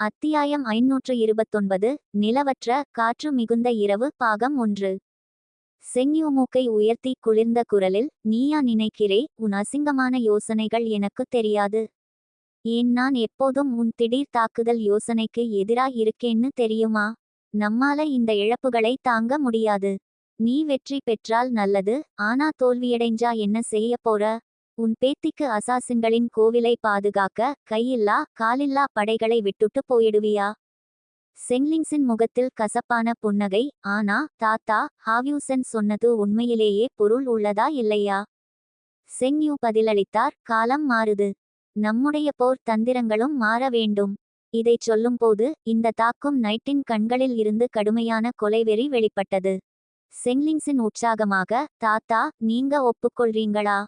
அத்தியாயம் ஐநூற்று இருபத்தொன்பது நிலவற்ற காற்று மிகுந்த இரவு பாகம் ஒன்று. செங்யூ மூக்கை உயர்த்தி குளிர்ந்த குரலில் நீயா நினைக்கிறே உன் அசிங்கமான யோசனைகள் எனக்கு தெரியாது. ஏன் நான் எப்போதும் உன் திடீர் தாக்குதல் யோசனைக்கு எதிராக இருக்கேன்னு தெரியுமா? நம்மால இந்த இழப்புகளை தாங்க முடியாது. நீ வெற்றி பெற்றால் நல்லது ஆனா தோல்வியடைஞ்சா என்ன செய்ய போற? உன் பேத்திக்கு அசாசின்களின் கோவிலை பாதுகாக்க கையில்லா காலில்லா படைகளை விட்டுட்டு போயிடுவியா? செங்லிங்ஸின் முகத்தில் கசப்பான புன்னகை ஆனா தாத்தா ஹாவ்யூசன் சொன்னது உண்மையிலேயே பொருள் உள்ளதா இல்லையா? செங்யூ பதிலளித்தார் காலம் மாறுது. நம்முடைய போர் தந்திரங்களும் மாற வேண்டும். இதைச் சொல்லும்போது இந்த தாக்கும் நைட்டின் கண்களில் இருந்து கடுமையான கொலைவெறி வெளிப்பட்டது. செங்லிங்ஸின் உற்சாகமாக தாத்தா நீங்க ஒப்புக்கொள்றீங்களா?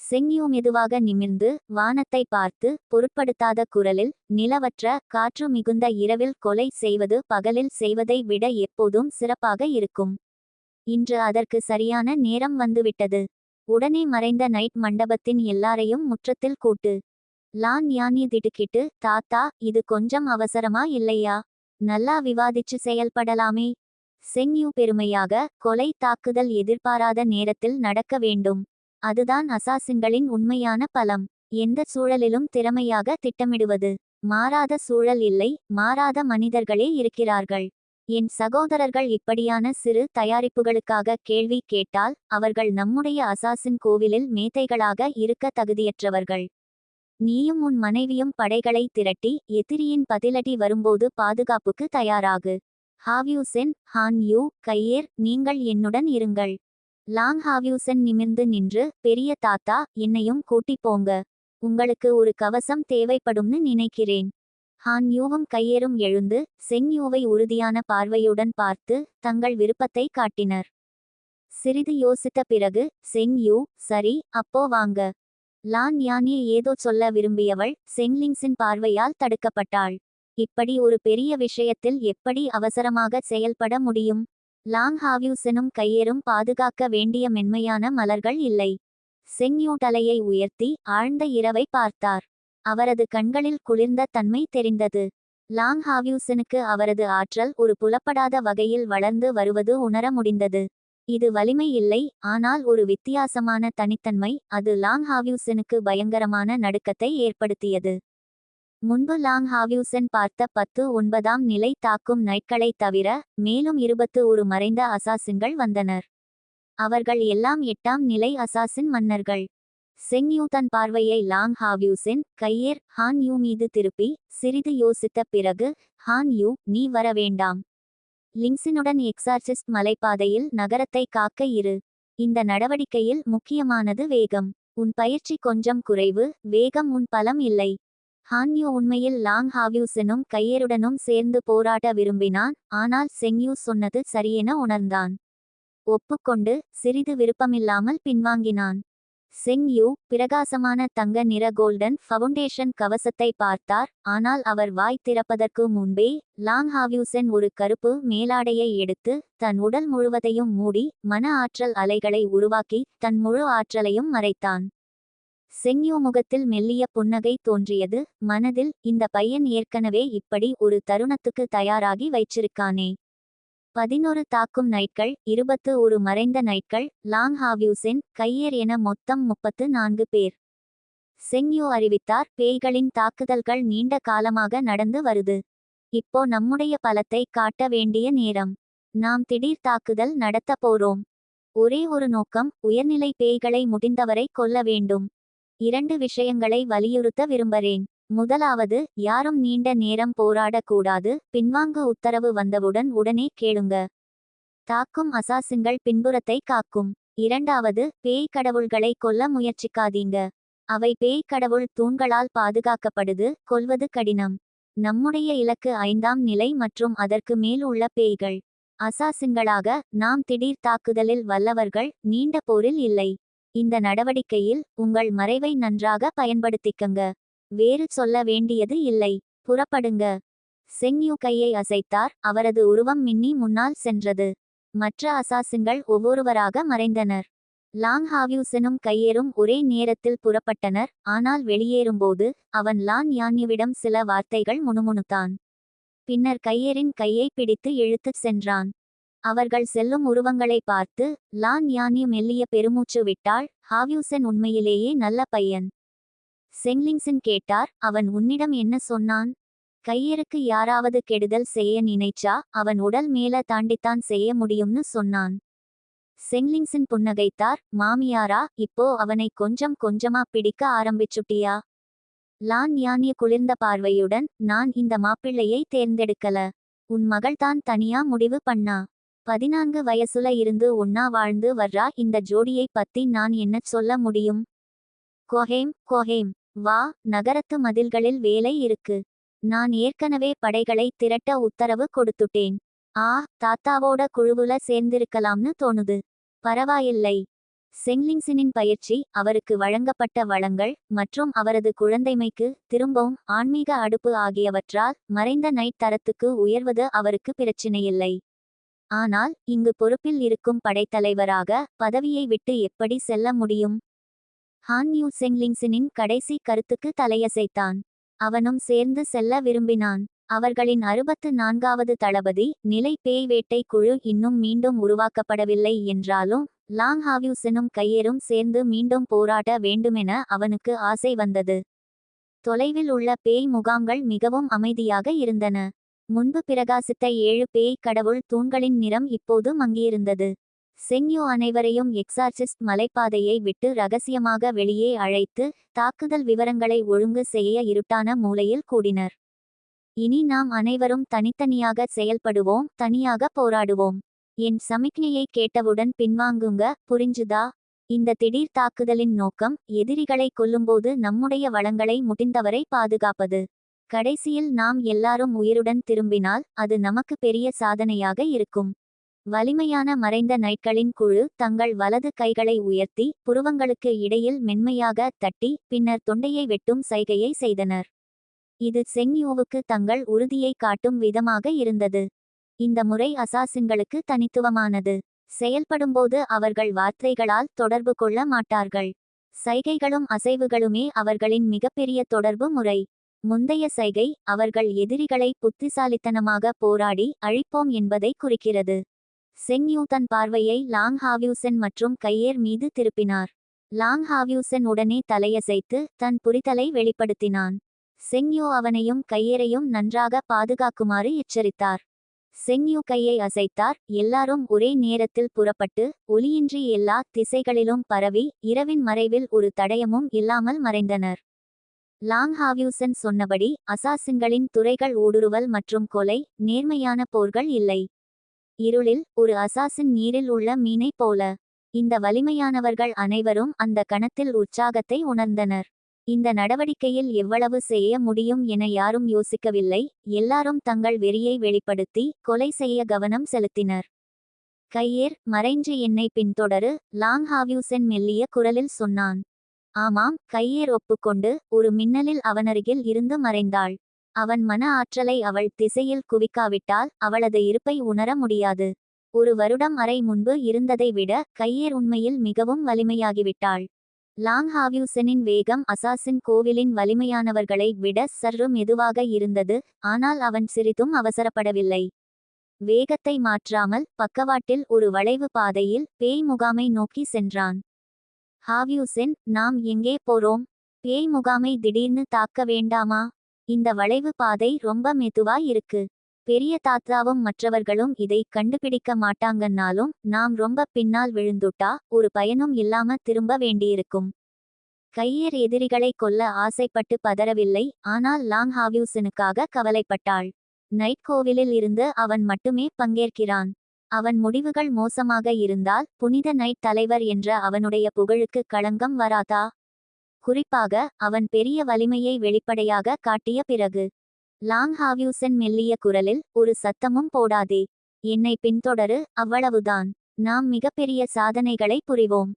செங்யூ மெதுவாக நிமிர்ந்து வானத்தை பார்த்து பொருட்படுத்தாத குரலில் நிலவற்ற காற்று மிகுந்த இரவில் கொலை செய்வது பகலில் செய்வதை விட எப்போதும் சிறப்பாக இருக்கும். இன்று அதற்கு சரியான நேரம் வந்துவிட்டது. உடனே மறைந்த நைட் மண்டபத்தின் எல்லாரையும் முற்றத்தில் கூட்டு. லான் யானி திடுக்கிட்டு தாத்தா இது கொஞ்சம் அவசரமா இல்லையா? நல்லா விவாதிச்சு செயல்படலாமே. செங்யூ பெருமையாக கொலை தாக்குதல் எதிர்பாராத நேரத்தில் நடக்க வேண்டும். அதுதான் அசாசின்களின் உண்மையான பலம். எந்த சூழலிலும் திறமையாக திட்டமிடுவது. மாறாத சூழல் இல்லை மாறாத மனிதர்களே இருக்கிறார்கள். என் சகோதரர்கள் இப்படியான சிறு தயாரிப்புகளுக்காக கேள்வி கேட்டால் அவர்கள் நம்முடைய அசாசின் கோவிலில் மேத்தைகளாக இருக்க தகுதியற்றவர்கள். நீயும் உன் மனைவியும் படைகளை திரட்டி எதிரியின் பதிலடி வரும்போது பாதுகாப்புக்கு தயாராகு. ஹாவ்யூசென் ஹான் யூ கையேர் நீங்கள் என்னுடன் இருங்கள். லாங் ஹாவ்யூசன் நிமிர்ந்து நின்று பெரிய தாத்தா என்னையும் கூட்டி போங்க. உங்களுக்கு ஒரு கவசம் தேவைப்படும்னு நினைக்கிறேன். ஹான் யூவும் கையேறும் எழுந்து செங் யூவை உறுதியான பார்வையுடன் பார்த்து தங்கள் விருப்பத்தை காட்டினர். சிறிது யோசித்த பிறகு செங் யூ சரி அப்போ வாங்க. லான் யானே ஏதோ சொல்ல விரும்பியவள் செங்லிங்ஸின் பார்வையால் தடுக்கப்பட்டாள். இப்படி ஒரு பெரிய விஷயத்தில் எப்படி அவசரமாக செயல்பட முடியும்? லாங் ஹாவ்யூசனும் கையேறும் பாதுகாக்க வேண்டிய மென்மையான மலர்கள் இல்லை. செங்யூட்டலையை உயர்த்தி ஆழ்ந்த இரவை பார்த்தார். அவரது கண்களில் குளிர்ந்த தன்மை தெரிந்தது. லாங் ஹாவ்யூசனுக்கு அவரது ஆற்றல் ஒரு புலப்படாத வகையில் வளர்ந்து வருவது உணர முடிந்தது. இது வலிமை இல்லை ஆனால் ஒரு வித்தியாசமான தனித்தன்மை அது லாங் ஹாவ்யூசனுக்கு பயங்கரமான நடுக்கத்தை ஏற்படுத்தியது. முன்பு லாங் ஹாவ்யூசன் பார்த்த பத்து ஒன்பதாம் நிலை தாக்கும் நைட்களைத் தவிர மேலும் இருபத்து ஒரு மறைந்த அசாசின்கள் வந்தனர். அவர்கள் எல்லாம் எட்டாம் நிலை அசாசின் மன்னர்கள். செங் யூ தன் பார்வையை லாங் ஹாவ்யூசென் கையேர் ஹான் யூ மீது திருப்பி சிறிது யோசித்த பிறகு ஹான் யூ நீ வர வேண்டாம். லிங்ஸினுடன் எக்ஸார்சிஸ்ட் மலைப்பாதையில் நகரத்தை காக்க இரு. இந்த நடவடிக்கையில் முக்கியமானது வேகம். உன் பயிற்சி கொஞ்சம் குறைவு வேகம் உன் பலம் இல்லை. ஹான்யூ உண்மையில் லாங் ஹாவ்யூசனும் கையேருடனும் சேர்ந்து போராட விரும்பினான் ஆனால் செங்யூ சொன்னது சரியென உணர்ந்தான். ஒப்புக்கொண்டு சிறிது விருப்பமில்லாமல் பின்வாங்கினான். செங் யூ பிரகாசமான தங்க நிற கோல்டன் ஃபவுண்டேஷன் கவசத்தை பார்த்தார் ஆனால் அவர் வாய் திறப்பதற்கு முன்பே லாங் ஹாவ்யூசன் ஒரு கருப்பு மேலாடையை எடுத்து தன் உடல் முழுவதையும் மூடி மன ஆற்றல் அலைகளை உருவாக்கி தன் முழு ஆற்றலையும் மறைத்தான். செங்யூ முகத்தில் மெல்லிய புன்னகை தோன்றியது. மனதில் இந்த பையன் ஏற்கனவே இப்படி ஒரு தருணத்துக்கு தயாராகி வைச்சிருக்கானே. பதினொரு தாக்கும் நைட்கள் இருபத்து ஒரு மறைந்த நைட்கள் லாங் ஹாவ்யூசென் கையேர் என மொத்தம் முப்பத்து நான்கு பேர். செங்யோ அறிவித்தார் பேய்களின் தாக்குதல்கள் நீண்ட காலமாக நடந்து வருது. இப்போ நம்முடைய பலத்தை காட்ட வேண்டிய நேரம். நாம் திடீர் தாக்குதல் நடத்த போறோம். ஒரே ஒரு நோக்கம் உயர்நிலை பேய்களை முடிந்தவரை கொல்ல வேண்டும். இரண்டு விஷயங்களை வலியுறுத்த விரும்புகிறேன். முதலாவது யாரும் நீண்ட நேரம் போராடக்கூடாது. பின்வாங்க உத்தரவு வந்தவுடன் உடனே கேளுங்க. தாக்கும் அசாசின்கள் பின்புறத்தை காக்கும். இரண்டாவது பேய் கடவுள்களை கொல்ல முயற்சிக்காதீங்க. அவை பேய் கடவுள் தூண்களால் பாதுகாக்கப்படுது கொல்வது கடினம். நம்முடைய இலக்கு ஐந்தாம் நிலை மற்றும் அதற்கு மேல் உள்ள பேய்கள். அசாசின்களாக நாம் திடீர் தாக்குதலில் வல்லவர்கள் நீண்ட போரில் இல்லை. இந்த நடவடிக்கையில் உங்கள் மறைவை நன்றாக பயன்படுத்திக்கங்க. வேறு சொல்ல வேண்டியது இல்லை. புறப்படுங்க. செங்யூ கையை அசைத்தார். அவரது உருவம் மின்னி முன்னால் சென்றது. மற்ற அசாசின்கள் ஒவ்வொருவராக மறைந்தனர். லாங் ஹாவ்யூசனும் கையேறும் ஒரே நேரத்தில் புறப்பட்டனர். ஆனால் வெளியேறும்போது அவன் லான் யான்யுவிடம் சில வார்த்தைகள் முணுமுணுத்தான். பின்னர் கையேறின் கையை பிடித்து இழுத்துச் சென்றான். அவர்கள் செல்லும் உருவங்களை பார்த்து லான் யானி மெல்லிய பெருமூச்சு விட்டாள் ஹாவியூசன் உண்மையிலேயே நல்ல பையன். செங்லிங்சன் கேட்டார் அவன் உன்னிடம் என்ன சொன்னான்? கையருக்கு யாராவது கெடுதல் செய்ய நினைச்சா அவன் உடல் மேல தாண்டித்தான் செய்ய முடியும்னு சொன்னான். செங்லிங்சன் புன்னகைத்தார் மாமியாரா இப்போ அவனை கொஞ்சம் கொஞ்சமா பிடிக்க ஆரம்பிச்சுட்டியா? லான் யானிய குளிர்ந்த பார்வையுடன் நான் இந்த மாப்பிள்ளையை தேர்ந்தெடுக்கல. உன் மகள்தான் தனியா முடிவு பண்ணா. பதினான்கு வயசுல இருந்து ஒன்னா வாழ்ந்து வர்றா. இந்த ஜோடியை பத்தி நான் என்ன சொல்ல முடியும்? கொஹேம் கொஹேம். வா நகரத்து மதில்களில் வேலை இருக்கு. நான் ஏற்கனவே படைகளை திரட்ட உத்தரவு கொடுத்துட்டேன். ஆ தாத்தாவோட குழுவுல சேர்ந்திருக்கலாம்னு தோணுது. பரவாயில்லை. செங்லிங்சனின் பயிற்சி அவருக்கு வழங்கப்பட்ட வளங்கள் மற்றும் அவரது குழந்தைமைக்கு திரும்பவும் ஆன்மீக அடுப்பு ஆகியவற்றால் மறைந்த நைட் தரத்துக்கு உயர்வது அவருக்கு பிரச்சினையில்லை. ஆனால் இங்கு பொறுப்பில் இருக்கும் படைத்தலைவராக பதவியை விட்டு எப்படி செல்ல முடியும்? ஹான் யூ செங்லிங்சனின் கடைசி கருத்துக்கு தலையசைத்தான். அவனும் சேர்ந்து செல்ல விரும்பினான். அவர்களின் அறுபத்து நான்காவது தளபதி நிலை பேய் வேட்டை குழு இன்னும் மீண்டும் உருவாக்கப்படவில்லை என்றாலும் லாங் ஹாவ்யூசனும் கையேறும் சேர்ந்து மீண்டும் போராட வேண்டுமென அவனுக்கு ஆசை வந்தது. தொலைவில் உள்ள பேய் முகாம்கள் மிகவும் அமைதியாக இருந்தன. முன்பு பிரகாசித்த ஏழு பேய் கடவுள் தூண்களின் நிறம் இப்போது மங்கியிருந்தது. செங்யோ அனைவரையும் எக்ஸார்சிஸ்ட் மலைப்பாதையை விட்டு ரகசியமாக வெளியே அழைத்து தாக்குதல் விவரங்களை ஒழுங்கு செய்ய இருட்டான மூலையில் கூடினர். இனி நாம் அனைவரும் தனித்தனியாக செயல்படுவோம் தனியாக போராடுவோம். என் சமிக்ஞையை கேட்டவுடன் பின்வாங்குங்க புரிஞ்சுதா? இந்த திடீர் தாக்குதலின் நோக்கம் எதிரிகளை கொல்லும்போது நம்முடைய வளங்களை முடிந்தவரை பாதுகாப்பது. கடைசியில் நாம் எல்லாரும் உயிருடன் திரும்பினால் அது நமக்கு பெரிய சாதனையாக இருக்கும். வலிமையான மறைந்த நைட்களின் குழு தங்கள் வலது கைகளை உயர்த்தி புருவங்களுக்கு இடையில் மென்மையாக தட்டி பின்னர் தொண்டையை வெட்டும் சைகையை செய்தனர். இது செங்யூவுக்கு தங்கள் உறுதியை காட்டும் விதமாக இருந்தது. இந்த முறை அசாசின்களுக்கு தனித்துவமானது. செயல்படும்போது அவர்கள் வார்த்தைகளால் தொடர்பு கொள்ள மாட்டார்கள். சைகைகளும் அசைவுகளுமே அவர்களின் மிகப்பெரிய தொடர்பு முறை. முந்தைய சைகை அவர்கள் எதிரிகளை புத்திசாலித்தனமாக போராடி அழிப்போம் என்பதை குறிக்கிறது. செங்யூ தன் பார்வையை லாங் ஹாவ்யூசன் மற்றும் கையேர் மீது திருப்பினார். லாங் ஹாவ்யூசன் உடனே தலையசைத்து தன் புரிதலை வெளிப்படுத்தினான். செங்யூ அவனையும் கையேரையும் நன்றாக பாதுகாக்குமாறு எச்சரித்தார். செங்யூ கையை அசைத்தார். எல்லாரும் ஒரே நேரத்தில் புறப்பட்டு ஒளியின்றி எல்லா திசைகளிலும் பரவி இரவின் மறைவில் ஒரு தடயமும் இல்லாமல் மறைந்தனர். லாங் ஹாவ்யூசன் சொன்னபடி அசாசின்களின் துறைகள் ஊடுருவல் மற்றும் கொலை நேர்மையான போர்கள் இல்லை. இருளில் ஒரு அசாசின் நீரில் உள்ள மீனைப் போல. இந்த வலிமையானவர்கள் அனைவரும் அந்த கணத்தில் உற்சாகத்தை உணர்ந்தனர். இந்த நடவடிக்கையில் எவ்வளவு செய்ய முடியும் என யாரும் யோசிக்கவில்லை. எல்லாரும் தங்கள் வெறியை வெளிப்படுத்தி கொலை செய்ய கவனம் செலுத்தினர். கையேர் மறைஞ்சு என்னை பின்தொடரு லாங் ஹாவியூசென் மெல்லிய குரலில் சொன்னான். ஆமாம் கையேர் ஒப்புக்கொண்டு ஒரு மின்னலில் அவனருகில் இருந்து மறைந்தாள். அவன் மன ஆற்றலை அவள் திசையில் குவிக்காவிட்டால் அவளது இருப்பை உணர முடியாது. ஒரு வருடம் அறை முன்பு இருந்ததை விட கையேர் உண்மையில் மிகவும் வலிமையாகிவிட்டாள். லாங் ஹாவ்யூசனின் வேகம் அசாசின் கோவிலின் வலிமையானவர்களை விட சற்று மெதுவாக இருந்தது ஆனால் அவன் சிறிதும் அவசரப்படவில்லை. வேகத்தை மாற்றாமல் பக்கவாட்டில் ஒரு வளைவு பாதையில் பேய் முகாமை நோக்கி சென்றான். ஹாவ்யூசென் நாம் எங்கே போறோம்? பேய் முகாமை திடீர்னு தாக்க வேண்டாமா? இந்த வளைவு பாதை ரொம்ப மெதுவா இருக்கு. பெரிய தாத்தாவும் மற்றவர்களும் இதை கண்டுபிடிக்க மாட்டாங்கன்னாலும் நாம் ரொம்ப பின்னால் விழுந்துட்டா ஒரு பயனும் இல்லாம திரும்ப வேண்டியிருக்கும். கையர் எதிரிகளை கொல்ல ஆசைப்பட்டு பதறவில்லை ஆனால் லாங் ஹாவ்யூசனுக்காக கவலைப்பட்டாள். நைட் கோவிலில் இருந்து அவன் மட்டுமே பங்கேற்கிறான். அவன் முடிவுகள் மோசமாக இருந்தால் புனித நைட் தலைவர் என்ற அவனுடைய புகழுக்கு களங்கம் வராதா? குறிப்பாக அவன் பெரிய வலிமையை வெளிப்படையாக காட்டிய பிறகு. லாங் ஹாவ்யூசன் மெல்லிய குரலில் ஒரு சத்தமும் போடாதே. என்னை பின்தொடரு அவ்வளவுதான். நாம் மிகப்பெரிய சாதனைகளை புரிவோம்.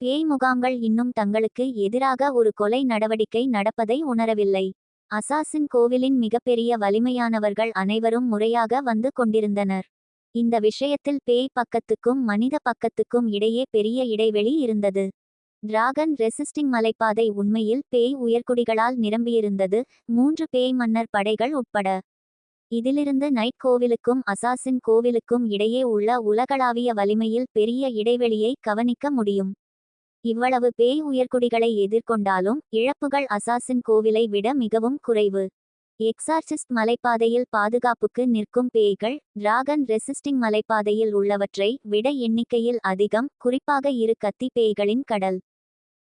பேய் முகாம்கள் இன்னும் தங்களுக்கு எதிராக ஒரு கொலை நடவடிக்கை நடப்பதை உணரவில்லை. அசாசின் கோவிலின் மிகப்பெரிய வலிமையானவர்கள் அனைவரும் முறையாக வந்து கொண்டிருந்தனர். இந்த விஷயத்தில் பேய் பக்கத்துக்கும் மனித பக்கத்துக்கும் இடையே பெரிய இடைவெளி இருந்தது. டிராகன் ரெசிஸ்டிங் மலைப்பாதை உண்மையில் பேய் உயர்குடிகளால் நிரம்பியிருந்தது. மூன்று பேய் மன்னர் படைகள் உட்பட. இதிலிருந்து நைட் கோவிலுக்கும் அசாசின் கோவிலுக்கும் இடையே உள்ள உலகளாவிய வலிமையில் பெரிய இடைவெளியை கவனிக்க முடியும். இவ்வளவு பேய் உயர்குடிகளை எதிர்கொண்டாலும் இழப்புகள் அசாசின் கோவிலை விட மிகவும் குறைவு. எக்ஸார்சிஸ்ட் மலைப்பாதையில் பாதுகாப்புக்கு நிற்கும் பேய்கள் டிராகன் ரெசிஸ்டிங் மலைப்பாதையில் உள்ளவற்றை விட எண்ணிக்கையில் அதிகம் குறிப்பாக இரு கத்தி பேய்களின் கடல்.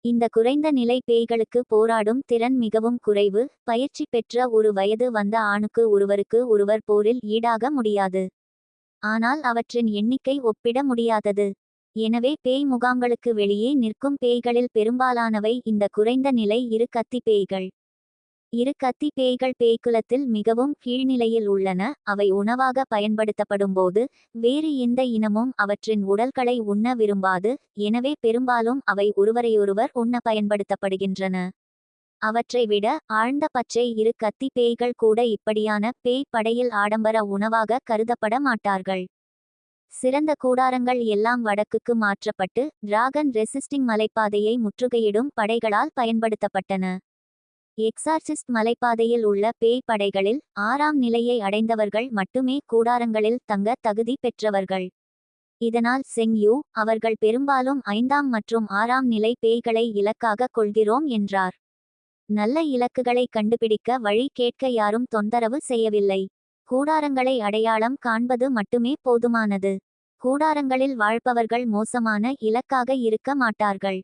இந்த குறைந்த நிலை பேய்களுக்கு போராடும் திறன் மிகவும் குறைவு பயிற்சி பெற்ற ஒரு வயது வந்த ஆணுக்கு ஒருவருக்கு ஒருவர் போரில் ஈடாக முடியாது. ஆனால் அவற்றின் எண்ணிக்கை ஒப்பிட முடியாதது. எனவே பேய் முகாம்களுக்கு வெளியே நிற்கும் பேய்களில் பெரும்பாலானவை இந்த குறைந்த நிலை இரு கத்தி பேய்கள். இரு கத்தி பேய்கள் பேய்க்குலத்தில் மிகவும் கீழ்நிலையில் உள்ளன. அவை உணவாக பயன்படுத்தப்படும்போது வேறு எந்த இனமும் அவற்றின் உடல்களை உண்ண விரும்பாது. எனவே பெரும்பாலும் அவை ஒருவரையொருவர் உண்ண பயன்படுத்தப்படுகின்றன. அவற்றை விட ஆழ்ந்த பச்சை இரு கத்தி பேய்கள் கூட இப்படியான பேய் படையில் ஆடம்பர உணவாக கருதப்பட மாட்டார்கள். சிறந்த கூடாரங்கள் எல்லாம் வடக்குக்கு மாற்றப்பட்டு டிராகன் ரெசிஸ்டிங் மலைப்பாதையை முற்றுகையிடும் படைகளால் பயன்படுத்தப்பட்டன. எக்ஸார்சிஸ்ட் மலைப்பாதையில் உள்ள பேய் படைகளில் ஆறாம் நிலையை அடைந்தவர்கள் மட்டுமே கூடாரங்களில் தங்க தகுதி பெற்றவர்கள். இதனால் செங்யூ அவர்கள் பெரும்பாலும் ஐந்தாம் மற்றும் ஆறாம் நிலை பேய்களை இலக்காக கொள்கிறோம் என்றார். நல்ல இலக்குகளை கண்டுபிடிக்க வழி கேட்க யாரும் தொந்தரவு செய்யவில்லை. கூடாரங்களை அடையாளம் காண்பது மட்டுமே போதுமானது. கூடாரங்களில் வாழ்பவர்கள் மோசமான இலக்காக இருக்க மாட்டார்கள்.